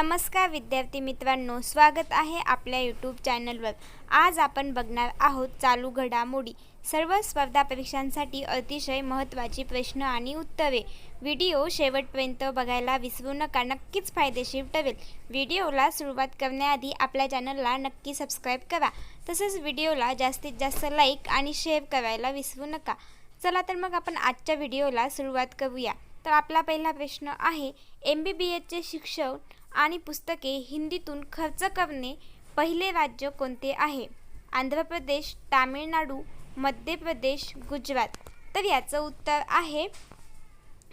नमस्कार विद्यार्थी मित्रांनो स्वागत आहे आपल्या यूट्यूब चॅनलवर आज आपण बघणार आहोत चालू घडामोडी. सर्व स्पर्धा परीक्षांसाठी अतिशय महत्त्वाची प्रश्न आणि उत्तरे. व्हिडिओ शेवटपर्यंत बघायला विसरू नका नक्कीच फायदेशीर ठरेल. व्हिडिओला सुरुवात करण्याआधी आपल्या चॅनलला नक्की सबस्क्राईब करा. तसेच व्हिडिओला जास्तीत जास्त लाईक आणि शेअर करायला विसरू नका. चला तर मग आपण आजच्या व्हिडिओला सुरुवात करूया. तर आपला पहिला प्रश्न आहे एम बी बी एचचे शिक्षण आणि पुस्तके हिंदीतून खर्च करणे पहिले राज्य कोणते आहे? आंध्र प्रदेश तामिळनाडू मध्य प्रदेश गुजरात. तर याचं उत्तर आहे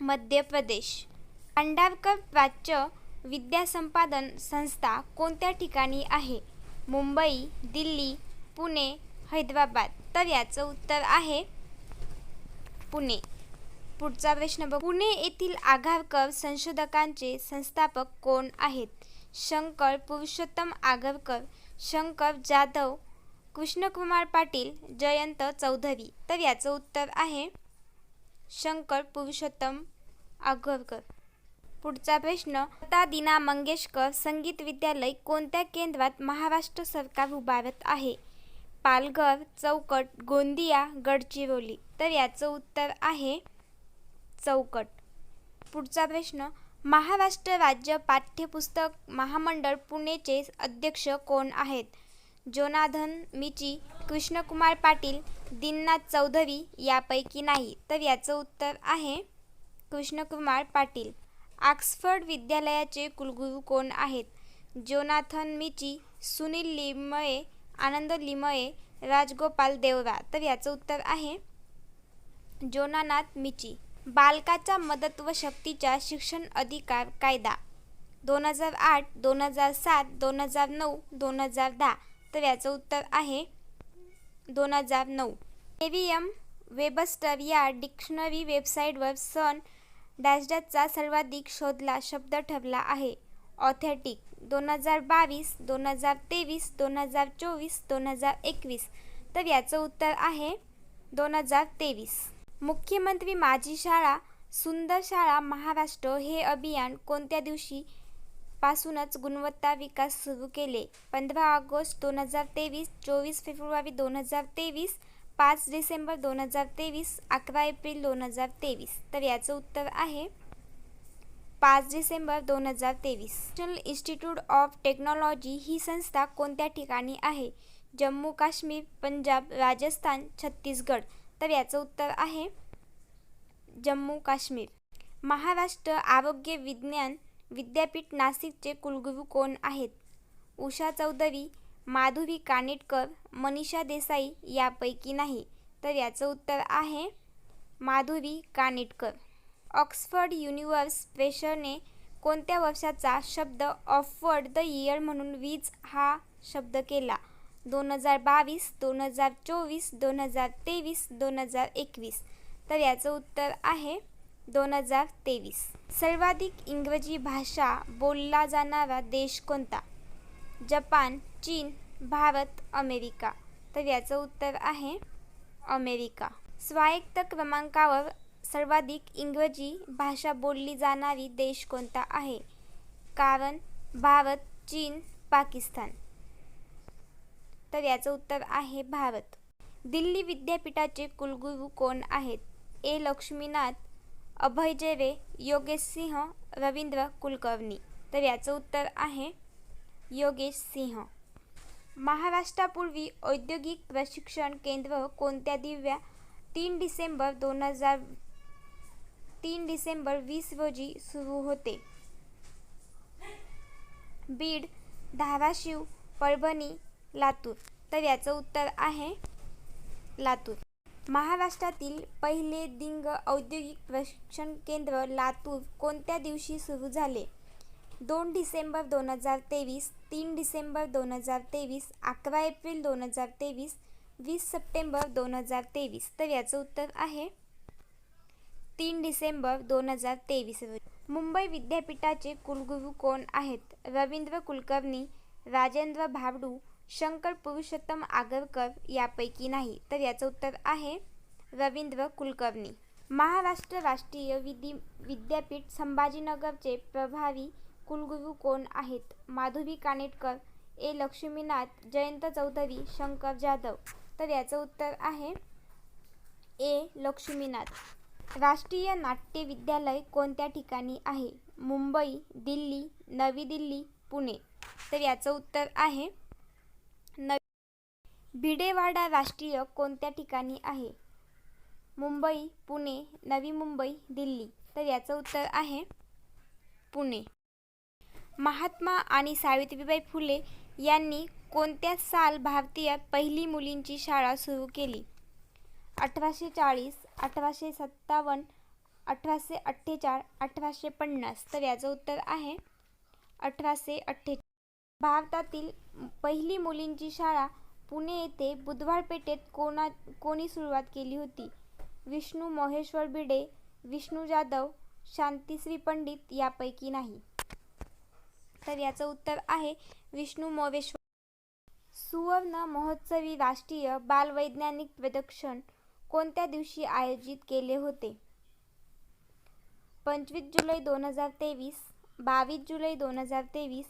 मध्य प्रदेश. भांडारकर प्राच्य विद्यासंपादन संस्था कोणत्या ठिकाणी आहे? मुंबई दिल्ली पुणे हैदराबाद. तर याचं उत्तर आहे पुणे. पुढचा प्रश्न बघ. पुणे येथील आघारकर संशोधकांचे संस्थापक कोण आहेत? शंकर पुरुषोत्तम आगरकर शंकर जाधव कृष्णकुमार पाटील जयंत चौधरी. तर याचं उत्तर आहे शंकर पुरुषोत्तम आगरकर पुढचा प्रश्न लता दीना मंगेशकर संगीत विद्यालय कोणत्या केंद्रात महाराष्ट्र सरकार उभारत आहे? पालघर चौकट गोंदिया गडचिरोली. तर याचं उत्तर आहे चौकट. पुढचा प्रश्न महाराष्ट्र राज्य पाठ्यपुस्तक महामंडळ पुणेचे अध्यक्ष कोण आहेत? जोनाधन मिची कृष्णकुमार पाटील दिननाथ चौधरी यापैकी नाही. तर याचं उत्तर आहे कृष्णकुमार पाटील. ऑक्सफर्ड विद्यालयाचे कुलगुरू कोण आहेत? Jonathan Michie Sunil Limaye Anand Limaye Rajgopal Deora. तर याचं उत्तर आहे जोनानाथ मिची. बालकाच्या मदत व शक्तीच्या शिक्षण अधिकार कायदा दोन हजार आठ दोन हजार सात दोन हजार नऊ दोन हजार दहा तर याचं उत्तर आहे दोन हजार नऊ एव्हीएम वेबस्टर या डिक्शनरी वेबसाईटवर सन डॅशडॅशचा सर्वाधिक शोधला शब्द ठरला आहे ऑथेटिक दोन हजार बावीस दोन हजार तेवीस दोन हजार चोवीस दोन हजार एकवीस तर याचं उत्तर आहे दोन हजार तेवीस मुख्यमंत्री माझी शाळा सुंदर शाळा महाराष्ट्र हे अभियान कोणत्या दिवशी पासूनच गुणवत्ता विकास सुरू केले? पंधरा ऑगस्ट दोन हजार तेवीस चोवीस फेब्रुवारी दोन हजार तेवीस पाच डिसेंबर दोन हजार तेवीस अकरा एप्रिल दोन हजार तेवीस. तर याचं उत्तर आहे पाच डिसेंबर दोन हजार तेवीस. नॅशनल इन्स्टिट्यूट ऑफ टेक्नॉलॉजी ही संस्था कोणत्या ठिकाणी आहे? जम्मू काश्मीर पंजाब राजस्थान छत्तीसगड. तर याचं उत्तर आहे जम्मू काश्मीर. महाराष्ट्र आरोग्य विज्ञान विद्यापीठ नाशिकचे कुलगुरू कोण आहेत? उषा चौधरी माधुरी कानेटकर मनीषा देसाई यापैकी नाही. तर याचं उत्तर आहे माधुरी कानेटकर. ऑक्सफर्ड युनिव्हर्स प्रेशरने कोणत्या वर्षाचा शब्द ऑफवर्ड द इयर म्हणून वीज हा शब्द केला? दोन हजार बावीस दोन हजार चोवीस दोन हजार तेवीस दोन हजार एकवीस. तर याचं उत्तर आहे दोन हजार तेवीस. सर्वाधिक इंग्रजी भाषा बोलला जाणारा देश कोणता? जपान चीन भारत अमेरिका. तर याचं उत्तर आहे अमेरिका. स्वायत्त क्रमांकावर सर्वाधिक इंग्रजी भाषा बोलली जाणारी देश कोणता आहे? कारण भारत चीन पाकिस्तान. तर याचं उत्तर आहे भारत. दिल्ली विद्यापीठाचे कुलगुरू कोण आहेत? ए. लक्ष्मीनाथ अभय जेरे योगेश सिंह रवींद्र कुलकर्णी. तर याचं उत्तर आहे योगेश सिंह. महाराष्ट्रापूर्वी औद्योगिक प्रशिक्षण केंद्र कोणत्या दिव्या? तीन डिसेंबर दोन हजार तीन डिसेंबर वीस रोजी सुरू होते. बीड धाराशिव परभणी लातूर. तर याचं उत्तर आहे लातूर. महाराष्ट्रातील पहिले दिंग औद्योगिक प्रशिक्षण केंद्र लातूर कोणत्या दिवशी सुरू झाले? दोन डिसेंबर दोन हजार तेवीस तीन डिसेंबर दोन हजार तेवीस अकरा एप्रिल दोन हजार तेवीस वीस सप्टेंबर दोन हजार तेवीस. तर याचं उत्तर आहे तीन डिसेंबर दोन हजार तेवीस मुंबई विद्यापीठाचे कुलगुरू कोण आहेत? रवींद्र कुलकर्णी राजेंद्र भाबडू शंकर पुरुषोत्तम आगरकर यापैकी नाही तर याचं उत्तर आहे रवींद्र कुलकर्णी. महाराष्ट्र राष्ट्रीय विधी विद्यापीठ संभाजीनगरचे प्रभावी कुलगुरू कोण आहेत? माधुरी कानेटकर ए. लक्ष्मीनाथ जयंत चौधरी शंकर जाधव. तर याचं उत्तर आहे ए. लक्ष्मीनाथ. राष्ट्रीय नाट्य विद्यालय कोणत्या ठिकाणी आहे? मुंबई दिल्ली नवी दिल्ली पुणे. तर याचं उत्तर आहे भिडेवाडा राष्ट्रीय कोणत्या ठिकाणी आहे? मुंबई पुणे नवी मुंबई दिल्ली. तर याचं उत्तर आहे पुणे. महात्मा आणि सावित्रीबाई फुले यांनी कोणत्या साल भारतीय पहिली मुलींची शाळा सुरू केली? अठराशे चाळीस अठराशे सत्तावन्न अठराशे अठ्ठेचाळ अठराशे पन्नास. तर याचं उत्तर आहे अठराशे अठ्ठे भारतातील पहिली मुलींची शाळा पुणे येथे बुधवार पेठेत कोणा कोणी सुरुवात केली होती? विष्णू मोहेश्वर भिडे विष्णू जाधव शांतिश्री पंडित यापैकी नाही. तर याचं उत्तर आहे विष्णू मोवेश्वर. सुवर्ण महोत्सवी राष्ट्रीय बालवैज्ञानिक प्रदर्शन कोणत्या दिवशी आयोजित केले होते? पंचवीस जुलै दोन हजार तेवीस बावीस जुलै दोन हजार तेवीस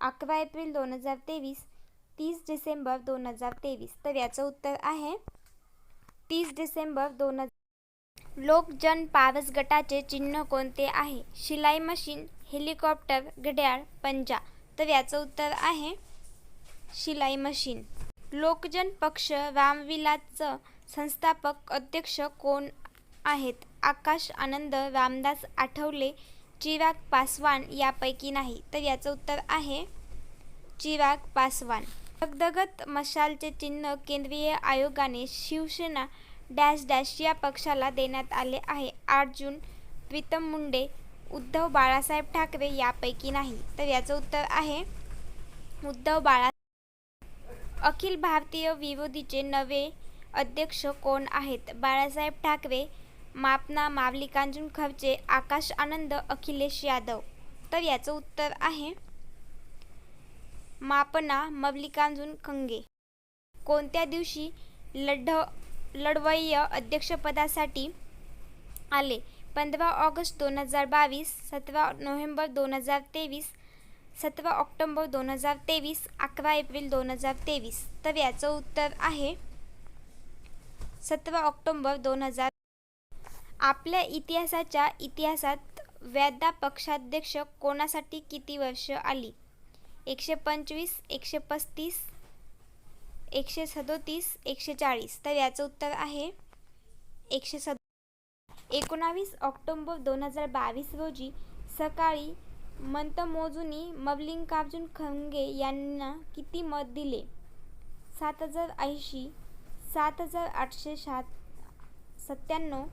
अकरा एप्रिल दोन हजार तेवीस तीस डिसेंबर दोन हजार तेवीस. तर याचं उत्तर आहे तीस डिसेंबर दोन हजार लोकजन पारस गटाचे चिन्ह कोणते आहे? शिलाई मशीन हेलिकॉप्टर घड्याळ पंजा. तर याचं उत्तर आहे शिलाई मशीन. लोकजन पक्ष रामविलासचं संस्थापक अध्यक्ष कोण आहेत? आकाश आनंद रामदास आठवले चिराग पासवान यापैकी नाही. तर याचं उत्तर आहे चिराग पासवान. धगधगत मशालचे चिन्ह केंद्रीय आयोगाने शिवसेना डॅश डॅश या पक्षाला देण्यात आले आहे. आठ जून प्रीतम मुंडे उद्धव बाळासाहेब ठाकरे यापैकी नाही. तर याचं उत्तर आहे उद्धव बाळा अखिल भारतीय विरोधीचे नवे अध्यक्ष कोण आहेत? बाळासाहेब ठाकरे मापना मावलिकार्जुन खर्चे आकाश आनंद अखिलेश यादव. तर याचं उत्तर आहे मापना मल्लिकार्जुन खंगे. कोणत्या दिवशी लढ लढवय्य अध्यक्षपदासाठी आले? पंधरा ऑगस्ट दोन हजार बावीस सतरा नोव्हेंबर दोन हजार तेवीस सतरा ऑक्टोंबर दोन हजार तेवीस अकरा एप्रिल दोन हजार तेवीस. तर याचं उत्तर आहे सतरा ऑक्टोंबर दोन हजार आपल्या इतिहासाच्या इतिहासात व्यादा पक्षाध्यक्ष कोणासाठी किती वर्ष आली? एकशे पंचवीस एकशे पस्तीस एकशे सदोतीस एकशे चाळीस. तर याचं उत्तर आहे एकशे सद एकोणावीस ऑक्टोंबर दोन हजार बावीस रोजी सकाळी मंतमोजुनी मल्लिकार्जुन खंगे यांना किती मत दिले? सात हजार ऐंशी सात हजार आठशे सात सत्त्याण्णव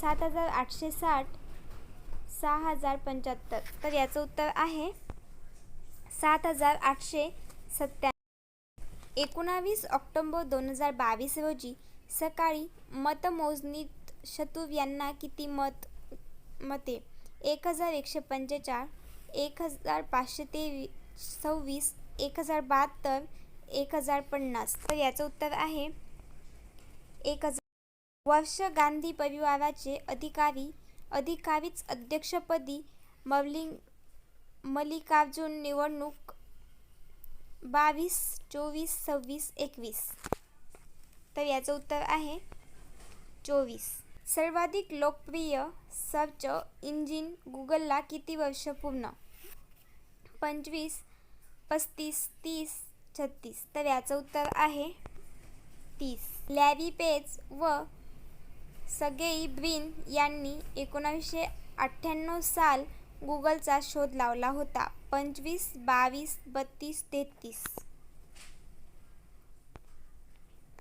सात हजार आठशे साठ सहा हजार पंच्याहत्तर. तर याचं उत्तर आहे सात हजार आठशे सत्त्या एकोणावीस ऑक्टोंबर दोन हजार बावीस रोजी सकाळी मतमोजणीत शतुर यांना किती मत मते? एक हजार एकशे पंचेचाळ एक हजार पाचशे तेवीस सव्वीस एक हजार बहात्तर एक हजार पन्नास. तर याचं उत्तर आहे एक हजार वर्ष गांधी परिवाराचे अधिकारी अधिकारीच अध्यक्षपदी मवलिंग मल्लिकार्जुन निवडणूक बावीस चोवीस सव्वीस एकवीस. तर याचं उत्तर आहे चोवीस. सर्वाधिक लोकप्रिय सर्च इंजिन गुगलला किती वर्ष पूर्ण? पंचवीस पस्तीस तीस छत्तीस. तर याचं उत्तर आहे तीस. लॅरी पेज व सगेई ब्रिन यांनी एकोणावीसशे अठ्ठ्याण्णव साल गुगलचा शोध लावला होता. पंचवीस बावीस बत्तीस तेहतीस.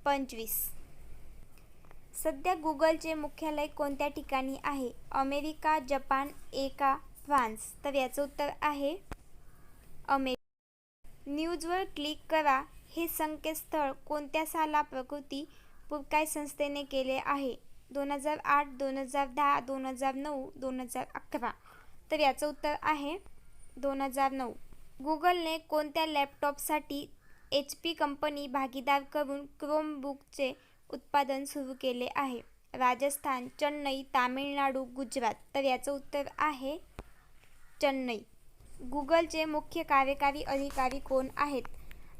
पंचवीस. सध्या गुगलचे मुख्यालय कोणत्या ठिकाणी आहे? अमेरिका जपान एका फ्रान्स. तर याचं उत्तर आहे अमेरिका न्यूजवर क्लिक करा. हे संकेतस्थळ कोणत्या साला प्रकृती पुरकाय संस्थेने केले आहे? दोन हजार आठ दोन हजार दहा दोन हजार नऊ दोन हजार अकरा. तर याचं उत्तर आहे दोन हजार नऊ. गुगलने कोणत्या लॅपटॉपसाठी एच पी कंपनी भागीदार करून क्रोमबुकचे उत्पादन सुरू केले आहे? राजस्थान चेन्नई तामिळनाडू गुजरात. तर याचं उत्तर आहे चेन्नई. गुगलचे मुख्य कार्यकारी अधिकारी कोण आहेत?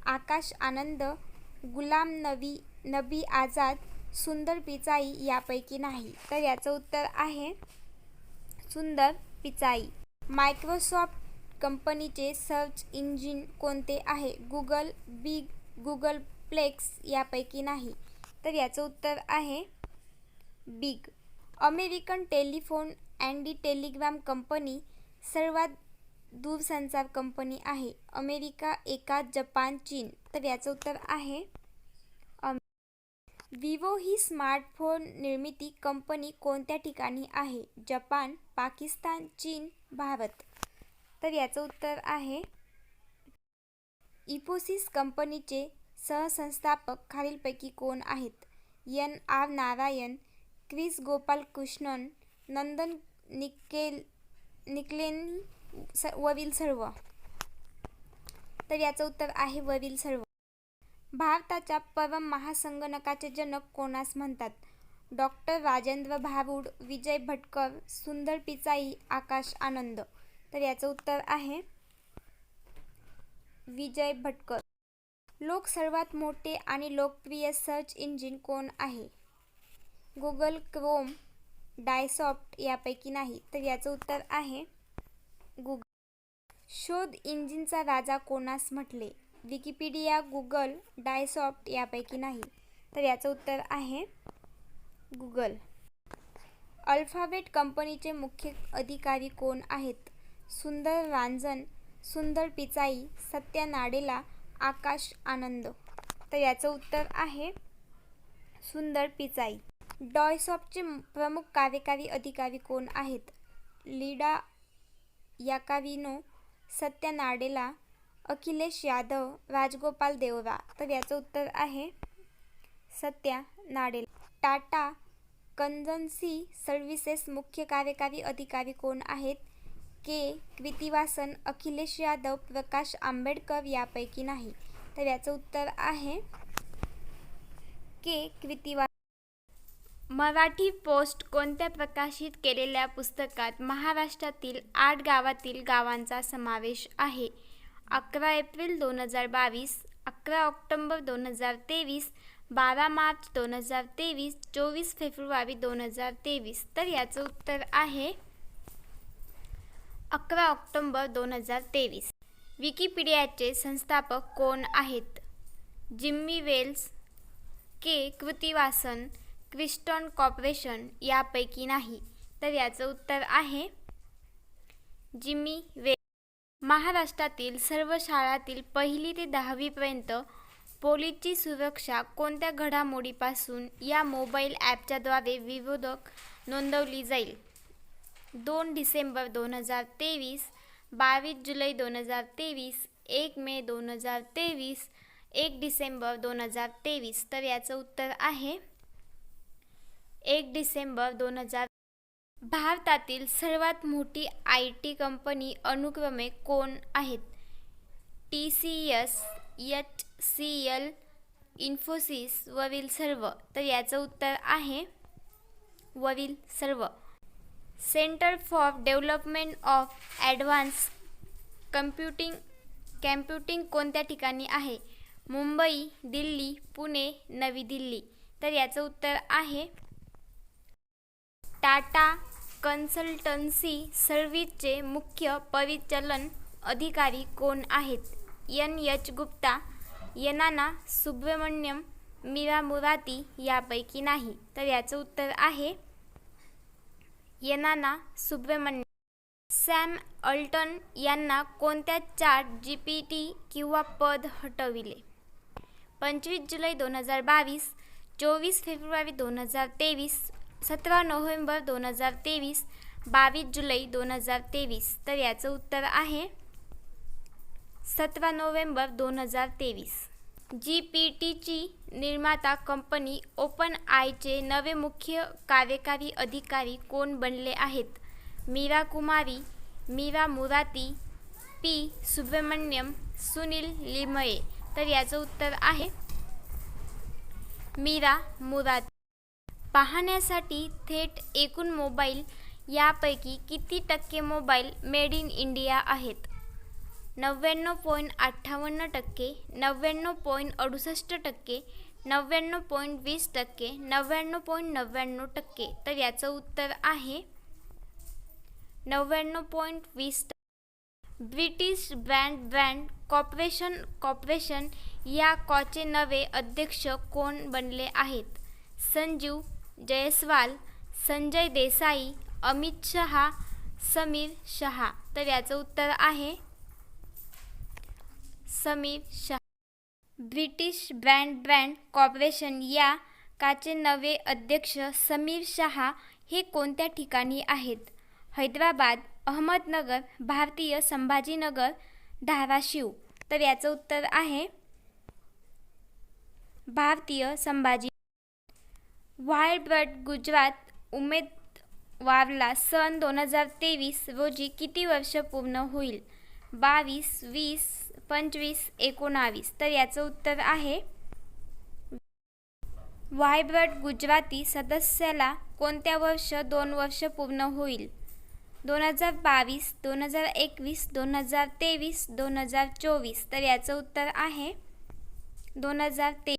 आकाश आनंद गुलाम नबी नबी आझाद सुंदर पिचाई यापैकी नाही. तर याचं उत्तर आहे सुंदर पिचाई. मायक्रोसॉफ्ट कंपनीचे सर्च इंजिन कोणते आहे? गुगल बिग गुगल प्लेक्स यापैकी नाही. तर याचं उत्तर आहे Bing. American telephone and telegraph company सर्वात दूरसंचार कंपनी आहे. अमेरिका एका जपान चीन. तर याचं उत्तर आहे विवो ही स्मार्टफोन निर्मिती कंपनी कोणत्या ठिकाणी आहे? जपान पाकिस्तान चीन भारत. तर याचं उत्तर आहे. इफोसिस कंपनीचे सहसंस्थापक खालीलपैकी कोण आहेत? N. R. Narayan Kris Gopalakrishnan Nandan nickel निकलेन स वरील सर्व. तर याचं उत्तर आहे वरील सर्व. भारताच्या परम महासंगणकाचे जनक कोणास म्हणतात? डॉक्टर राजेंद्र भारूड विजय भटकर सुंदर पिचाई आकाश आनंद. तर याचं उत्तर आहे विजय भटकर. लोक सर्वात मोठे आणि लोकप्रिय सर्च इंजिन कोण आहे? गुगल क्रोम डायसॉफ्ट यापैकी नाही. तर याचं उत्तर आहे गुगल. शोध इंजिनचा राजा कोणास म्हटले? विकिपीडिया गुगल डायसॉफ्ट यापैकी नाही. तर याचं उत्तर आहे गुगल. अल्फाबेट कंपनीचे मुख्य अधिकारी कोण आहेत? सुंदर रांजन सुंदर पिचाई सत्या नाडेला आकाश आनंद. तर याचं उत्तर आहे सुंदर पिचाई. डॉयसॉफ्टचे प्रमुख कार्यकारी अधिकारी कोण आहेत? Linda Yaccarino Satya Nadella Akhilesh Yadav Rajgopal Deora. तर याचं उत्तर आहे सत्या नाडेल. टाटा कन्झन्सी सर्व्हिसेस मुख्य कार्यकारी अधिकारी कोण आहेत? के. कृतिवासन अखिलेश यादव प्रकाश आंबेडकर यापैकी नाही. तर याचं उत्तर आहे के. कृतिवा मराठी पोस्ट कोणत्या प्रकाशित केलेल्या पुस्तकात महाराष्ट्रातील आठ गावातील गावांचा समावेश आहे? अकरा एप्रिल दोन हजार बावीस अकरा ऑक्टोंबर दोन हजार तेवीस बारा मार्च दोन हजार तेवीस चोवीस फेब्रुवारी दोन हजार तेवीस. तर याचं उत्तर आहे अकरा ऑक्टोंबर दोन हजार तेवीस. विकिपीडियाचे संस्थापक कोण आहेत? Jimmy Wales K. कृतिवासन क्रिस्टॉन कॉर्पोरेशन यापैकी नाही. तर याचं उत्तर आहे जिम्मी वेल महाराष्ट्रातील सर्व शाळातील पहिली ते दहावीपर्यंत पोलीसची सुरक्षा कोणत्या घडामोडीपासून या मोबाईल ॲपच्याद्वारे विरोधक नोंदवली जाईल? दोन डिसेंबर दोन हजार तेवीस बावीस जुलै दोन हजार तेवीस एक मे दोन हजार तेवीस एक डिसेंबर दोन हजार तेवीस. तर याचं उत्तर आहे एक डिसेंबर दोन हजार भारतातील सर्वात मोठी आय टी कंपनी अनुक्रमे कोण आहेत? T C S H C L Infosys वरील सर्व. तर याचं उत्तर आहे वरील सर्व. Centre for development of advance computing computing कोणत्या ठिकाणी आहे? मुंबई दिल्ली पुणे नवी दिल्ली. तर याचं उत्तर आहे टाटा कन्सल्टन्सी सर्व्हिसचे मुख्य परिचालन अधिकारी कोण आहेत? एन. एच. गुप्ता यनाना सुब्रमण्यम मीरा मुराती यापैकी नाही. तर याचं उत्तर आहे यनाना सुब्रमण्यम. सॅम अल्टन यांना कोणत्या चार जी पी टी किंवा पद हटविले? पंचवीस जुलै दोन हजार बावीस चोवीस फेब्रुवारी दोन हजार तेवीस सतरा नोव्हेंबर दोन हजार तेवीस बावीस जुलै दोन हजार तेवीस. तर याचं उत्तर आहे सतरा नोव्हेंबर दोन हजार तेवीस. जी पी टीची निर्माता कंपनी ओपन आयचे नवे मुख्य कार्यकारी अधिकारी कोण बनले आहेत? Meira Kumari Mira Murati P Subramaniam Sunil Limaye. तर याचं उत्तर आहे मीरा मुराती. पाहण्यासाठी थेट एकूण मोबाईल यापैकी किती टक्के मोबाईल मेड इन इंडिया आहेत? नव्याण्णव पॉईंट अठ्ठावन्न टक्के नव्याण्णव पॉईंट अडुसष्ट टक्के नव्याण्णव पॉईंट वीस टक्के नव्याण्णव पॉईंट नव्याण्णव टक्के. तर याचं उत्तर आहे नव्याण्णव पॉईंट वीस टक्के. British brand brand corporation corporation या कॉचे नवे अध्यक्ष कोण बनले आहेत? संजीव जयस्वाल संजय देसाई अमित शहा समीर शहा. तर याचं उत्तर आहे Sameer Shah. British brand brand corporation या काचे नवे अध्यक्ष समीर शहा हे कोणत्या ठिकाणी आहेत? हैदराबाद अहमदनगर भारतीय संभाजीनगर धाराशिव. तर याचं उत्तर आहे भारतीय संभाजी वाईल्ड गुजरात उमेदवारला सन दोन हजार तेवीस रोजी किती वर्ष पूर्ण होईल? बावीस वीस पंचवीस एकोणावीस. तर याचं उत्तर आहे. व्हायब्रट गुजराती सदस्याला कोणत्या वर्ष दोन वर्ष पूर्ण होईल? दोन हजार बावीस दोन हजार एकवीस दोन हजार तेवीस दोन हजार चोवीस. तर याचं उत्तर आहे. दोन हजार ते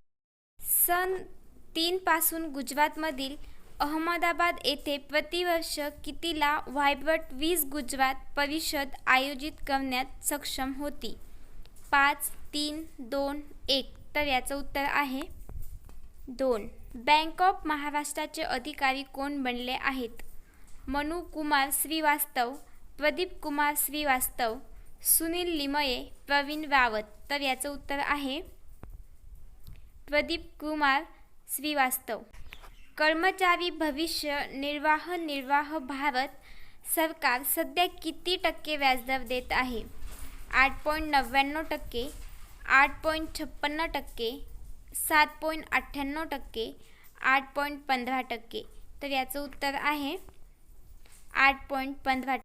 सन तीनपासून गुजरातमधील अहमदाबाद येथे प्रतिवर्ष कितीला व्हायब्रट वीज गुजरात परिषद आयोजित करण्यात सक्षम होती? पाच तीन दोन एक तर याचं उत्तर आहे दोन. बँक ऑफ महाराष्ट्राचे अधिकारी कोण बनले आहेत? मनु कुमार श्रीवास्तव प्रदीप कुमार श्रीवास्तव सुनील लिमये प्रवीण रावत तर याचं उत्तर आहे प्रदीप कुमार श्रीवास्तव. कर्मचारी भविष्य निर्वाह निर्वाह भारत सरकार सध्या किती टक्के व्याजदर देत आहे? आठ पॉईंट नव्याण्णव टक्के आठ पॉईंट छप्पन्न टक्के सात पॉईंट अठ्ठ्याण्णव टक्के आठ पॉईंट पंधरा टक्के. तर याचं उत्तर आहे आठ पॉईंट पंधरा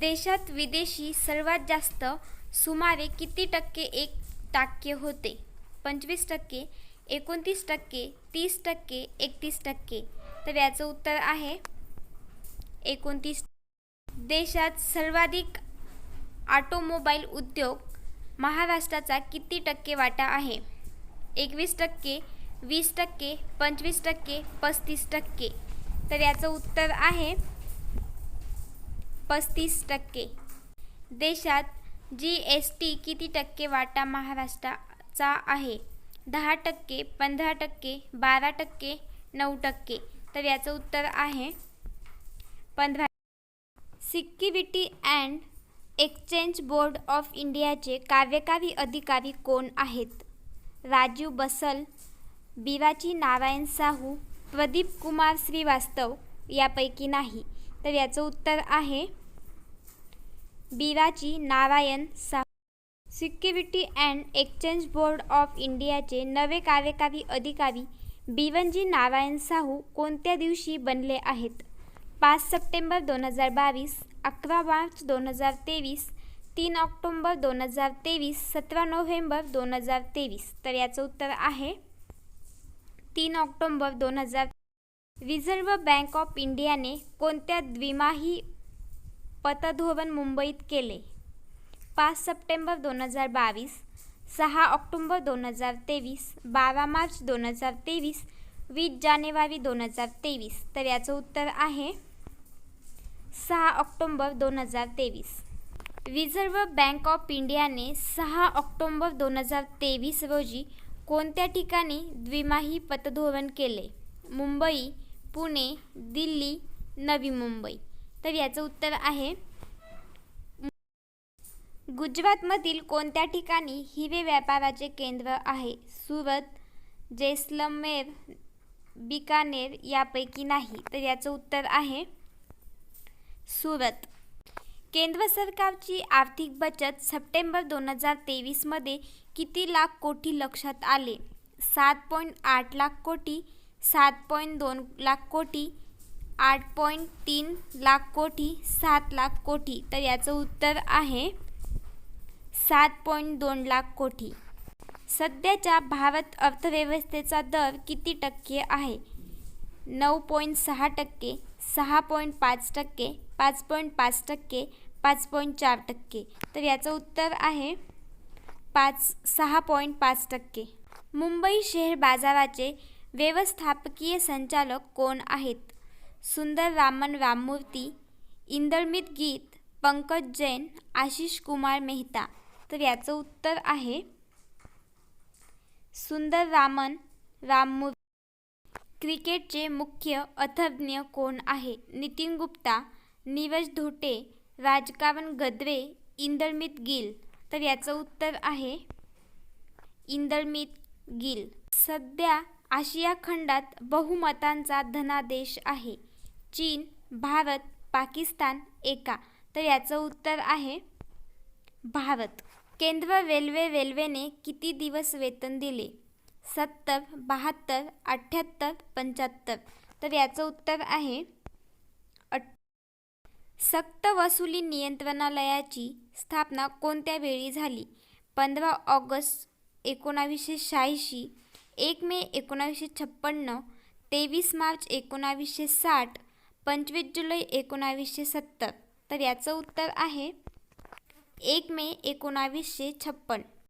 देशात विदेशी सर्वात जास्त सुमारे किती टक्के एक टाक्य होते? पंचवीस टक्के एकोणतीस टक्के तीस टक्के एकतीस टक्के. तर याचं उत्तर आहे एकोणतीस. देशात सर्वाधिक ऑटोमोबाईल उद्योग महाराष्ट्राचा किती टक्के वाटा आहे? एकवीस टक्के वीस टक्के पंचवीस टक्के पस्तीस टक्के. तर याचं उत्तर आहे पस्तीस टक्के. देशात जी एस टी किती टक्के वाटा महाराष्ट्राचा आहे? दहा टक्के पंधरा टक्के बारा टक्के नऊ टक्के. तर याचं उत्तर आहे पंधरा. Security and exchange board of इंडियाचे कार्यकारी अधिकारी कोण आहेत? राजीव बसल बिराची नारायण साहू प्रदीप कुमार श्रीवास्तव यापैकी नाही. तर याचं उत्तर आहे Birachi Narayan Sahu. Security and exchange board of इंडियाचे नवे कार्यकारी अधिकारी बिवनजी नारायण साहू कोणत्या दिवशी बनले आहेत? पाच सप्टेंबर दोन हजार बावीस अकरा मार्च दोन हजार तेवीस तीन ऑक्टोंबर दोन हजार तेवीस सतरा नोव्हेंबर दोन हजार तेवीस. तर याचं उत्तर आहे तीन ऑक्टोंबर दोन हजार रिझर्व्ह बँक ऑफ इंडियाने कोणत्या द्विमाही पतधोरण मुंबईत केले? पाच सप्टेंबर दोन हजार बावीस सहा ऑक्टोंबर दोन हजार तेवीस बारा मार्च दोन हजार तेवीस वीस जानेवारी दोन हजार तेवीस. तर याचं उत्तर आहे सहा ऑक्टोंबर दोन हजार तेवीस. रिझर्व्ह बँक ऑफ इंडियाने सहा ऑक्टोंबर दोन हजार तेवीस रोजी कोणत्या ठिकाणी द्विमाही पतधोरण केले? मुंबई पुणे दिल्ली नवी मुंबई. तर याचं उत्तर आहे गुजरातमधील कोणत्या ठिकाणी हिरे व्यापाराचे केंद्र आहे? सुरत जैसलमेर बिकानेर यापैकी नाही तर याचं उत्तर आहे सुरत. केंद्र सरकारची आर्थिक बचत सप्टेंबर दोन हजार तेवीसमध्ये किती लाख कोटी लक्षात आले? सात पॉईंट आठ लाख कोटी सात पॉईंट दोन लाख कोटी आठ पॉईंट तीन लाख कोटी सात लाख कोटी तर याचं उत्तर आहे सात पॉईंट दोन लाख कोटी. सध्याच्या भारत अर्थव्यवस्थेचा दर किती टक्के आहे? नऊ पॉईंट सहा टक्के सहा पॉईंट पाच टक्के पाच पॉईंट पाच टक्के पाच पॉईंट चार टक्के. तर याचं उत्तर आहे पाच सहा पॉईंट पाच टक्के. मुंबई शेअर बाजाराचे व्यवस्थापकीय संचालक कोण आहेत? सुंदर रामन राममूर्ती इंदरमित गीत पंकज जैन आशिष कुमार मेहता. तर याचं उत्तर आहे सुंदर रामन राममूर्ती क्रिकेटचे मुख्य अथज्ञ कोण आहे? नितीन गुप्ता नीरज धोटे राजकारण गद्रे इंदरमित गिल. तर याचं उत्तर आहे इंदरमित गिल. सध्या आशिया खंडात बहुमतांचा धनादेश आहे. चीन भारत पाकिस्तान एका. तर याचं उत्तर आहे भारत. केंद्र रेल्वे रेल्वेने किती दिवस वेतन दिले? सत्तर बहात्तर अठ्ठ्याहत्तर पंच्याहत्तर. तर याचं उत्तर आहे अट सक्तवसुली नियंत्रणालयाची स्थापना कोणत्या वेळी झाली? पंधरा ऑगस्ट एकोणावीसशे शहाऐंशी एक मे एकोणावीसशे छप्पन्न तेवीस मार्च एकोणावीसशे साठ पंचवीस जुलै एकोणावीसशे सत्तर. तर याचं उत्तर आहे एक मे एकोणावीसशे छप्पन.